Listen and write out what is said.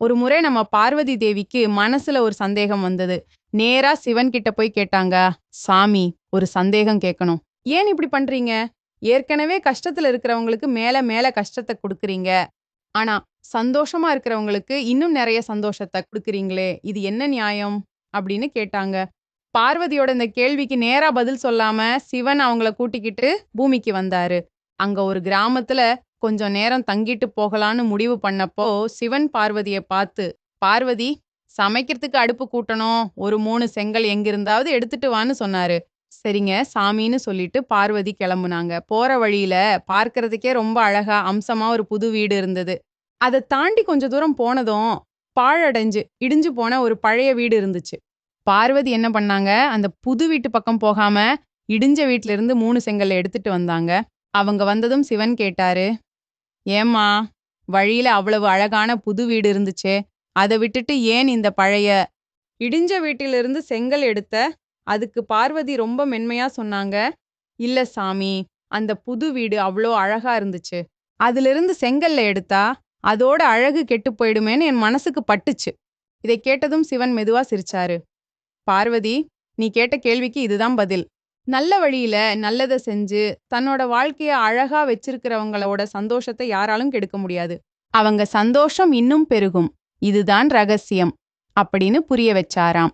ஒரு முறை நம்ம பார்வதி தேவிக்கு மனசுல ஒரு சந்தேகம் வந்தது. நேரா சிவன் கிட்ட போய் கேட்டாங்க சாமி ஒரு சந்தேகம் கேட்கணும் ஏன் இப்படி பண்றீங்க? ஏற்கனவே கஷ்டத்துல இருக்கிறவங்களுக்கு மேல மேல கஷ்டத்தை கொடுக்குறீங்க. ஆனா சந்தோஷமா இருக்கிறவங்களுக்கு இன்னும் நிறைய சந்தோஷத்தை கொடுக்குறீங்களே இது என்ன நியாயம்? அப்படின்னு கேட்டாங்க. பார்வதியோட இந்த கேள்விக்கு நேரா பதில் சொல்லாம சிவன் அவங்கள கூட்டிக்கிட்டு பூமிக்கு வந்தாரு. அங்க ஒரு கிராமத்துல கொஞ்சம் நேரம் தங்கிட்டு போகலான்னு முடிவு பண்ணப்போ சிவன் பார்வதியை பார்த்து பார்வதி சமைக்கிறதுக்கு அடுப்பு கூட்டணும். ஒரு மூணு செங்கல் எங்கிருந்தாவது எடுத்துட்டு வான்னு சொன்னாரு. சரிங்க சாமின்னு சொல்லிட்டு பார்வதி கிளம்புனாங்க. போற வழியில பார்க்கறதுக்கே ரொம்ப அழகா அம்சமா ஒரு புது வீடு இருந்தது. அதை தாண்டி கொஞ்ச தூரம் போனதும் பாழடைஞ்சு இடிஞ்சு போன ஒரு பழைய வீடு இருந்துச்சு. பார்வதி என்ன பண்ணாங்க? அந்த புது வீட்டு பக்கம் போகாம இடிஞ்ச வீட்ல இருந்து மூணு செங்கல்ல எடுத்துட்டு வந்தாங்க. அவங்க வந்ததும் சிவன் கேட்டாரு ஏம்மா வழியில அவ்வளவு அழகான புது வீடு இருந்துச்சே அதை விட்டுட்டு ஏன் இந்த பழைய? இடிஞ்ச வீட்டிலிருந்து செங்கல் எடுத்த அதுக்கு பார்வதி ரொம்ப மென்மையா சொன்னாங்க இல்ல சாமி அந்த புது வீடு அவ்வளோ அழகா இருந்துச்சு அதிலிருந்து செங்கல்ல எடுத்தா அதோட அழகு கெட்டு போயிடுமேன்னு என் மனசுக்கு பட்டுச்சு. இதை கேட்டதும் சிவன் மெதுவா சிரிச்சாரு. பார்வதி நீ கேட்ட கேள்விக்கு இதுதான் பதில். நல்ல வழியில நல்லதை செஞ்சு தன்னோட வாழ்க்கைய அழகா வச்சிருக்கிறவங்களோட சந்தோஷத்தை யாராலும் கெடுக்க முடியாது. அவங்க சந்தோஷம் இன்னும் பெருகும். இதுதான் ரகசியம். அப்படின்னு புரிய வச்சாராம்.